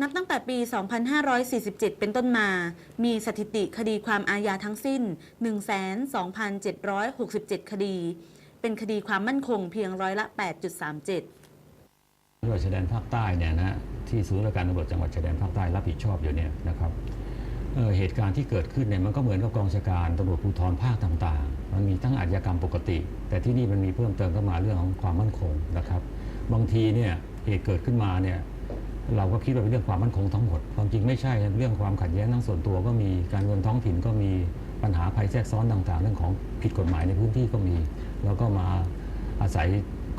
นับตั้งแต่ปี 2547 เป็นต้นมา มีสถิติคดีความอาญาทั้งสิ้น 12,767 คดี เป็นคดีความมั่นคงเพียงร้อยละ 8.37ตำรวจชายแดนภาคใต้เนี่ยนะฮะที่ศูนย์ราชการตำรวจจังหวัดชายแดนภาคใต้รับผิดชอบอยู่เนี่ยนะครับเออเหตุการณ์ที่เกิดขึ้นเนี่ยมันก็เหมือนกับกองชาการตำรวจภูธรภาคต่างๆ มันมีทั้งอาชญากรรมปกติ แต่ที่นี่มันมีเพิ่มเติมเข้ามาเรื่องของความมั่นคงนะครับ บางทีเนี่ยเหตุเกิดขึ้นมาเนี่ย เราก็คิดว่าเป็นเรื่องความมั่นคงทั้งหมด ความจริงไม่ใช่เรื่องความขัดแย้งทั้งส่วนตัวก็มีการเงินท้องถิ่นก็มีปัญหาภัยแทรกซ้อนต่างๆ เรื่องของผิดกฎหมายในพื้นที่ก็มี แล้วก็มาอาศัย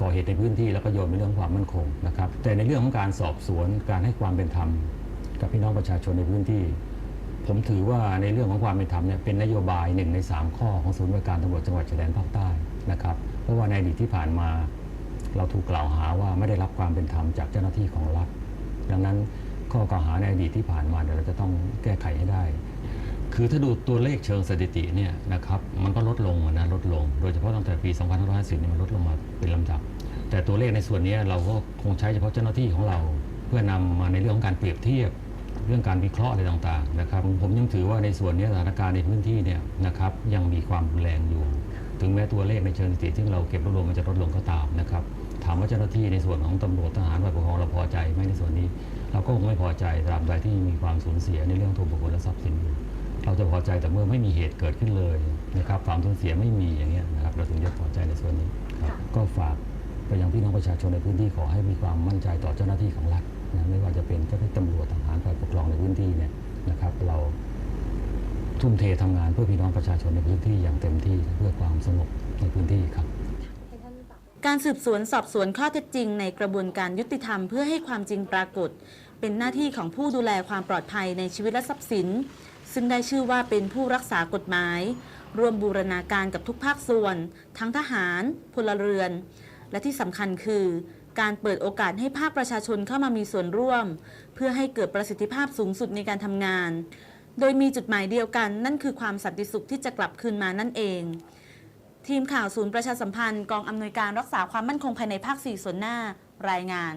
ก่อเหตุในพื้นที่แล้วก็โยนเป็นเรื่องความมั่นคงนะครับแต่ในเรื่องของการสอบสวนการให้ความเป็นธรรม กับพี่น้องประชาชนในพื้นที่ ผมถือว่าในเรื่องของความเป็นธรรมเนี่ยเป็นนโยบายหนึ่งใน 3 ข้อของศูนย์บริการตำรวจจังหวัดชายแดนภาคใต้นะครับเพราะว่าในอดีตที่ผ่านมา เราถูกกล่าวหาว่าไม่ได้รับความเป็นธรรมจากเจ้าหน้าที่ของรัฐ ดังนั้นข้อกล่าวหาในอดีตที่ผ่านมาเดี๋ยวเราจะต้องแก้ไขให้ได้ คือถ้าดูตัวเลขเชิงสถิติเนี่ยนะครับมันก็ลดลงนะลดลง โดยเฉพาะตั้งแต่ปี2550เนี่ยมันลดลงมาเป็นลำดับ แต่ตัวเลขในส่วนนี้เราก็คงใช้เฉพาะเจ้าหน้าที่ของเรา เพื่อนำมาในเรื่องของการเปรียบเทียบเรื่องการวิเคราะห์อะไรต่างๆนะครับผมยังถือว่าในส่วนนี้สถานการณ์ในพื้นที่เนี่ยนะครับยังมีความรุนแรงอยู่ ถึงแม้ตัวเลขในเชิงสถิติที่เราเก็บรวบรวมมันจะลดลงก็ตามนะครับถามว่าเจ้าหน้าที่ในส่วนของตำรวจทหารฝ่ายปกครองเราพอใจไหมในส่วนนี้ เราก็คงไม่พอใจตราบใดที่มีความสูญเสียในเรื่องตัวบุคคลและทรัพย์สินอยู่เราจะพอใจแต่เมื่อไม่มีเหตุเกิดขึ้นเลยนะครับความสูญเสียไม่มีอย่างเงี้ยนะครับเราถึงจะพอใจในส่วนนี้ครับก็ฝากไปยังพี่น้องประชาชนในพื้นที่ขอให้มีความมั่นใจต่อเจ้าหน้าที่ของรัฐนะไม่ว่าจะเป็นเจ้าหน้าที่ตำรวจทหารฝ่ายปกครองในพื้นที่เนี่ยนะครับเรา ทุ่มเททำงานเพื่อพี่น้องประชาชนในพื้นที่อย่างเต็มที่เพื่อความสงบในพื้นที่ครับ การสืบสวนสอบสวนข้อเท็จจริง ในกระบวนการยุติธรรมเพื่อให้ความจริงปรากฏ เป็นหน้าที่ของผู้ดูแลความปลอดภัยในชีวิตและทรัพย์สิน ซึ่งได้ชื่อว่าเป็นผู้รักษากฎหมาย ร่วมบูรณาการกับทุกภาคส่วน ทั้งทหาร พลเรือน และที่สำคัญคือการเปิดโอกาสให้ภาคประชาชนเข้ามามีส่วนร่วม เพื่อให้เกิดประสิทธิภาพสูงสุดในการทำงาน โดยมีจุดหมายเดียวกัน นั่นคือความสันติสุขที่จะกลับคืนมานั่นเอง ทีมข่าวศูนย์ประชาสัมพันธ์กองอำนวยการรักษาความมั่นคงภายในภาค 4 ส่วนหน้า รายงาน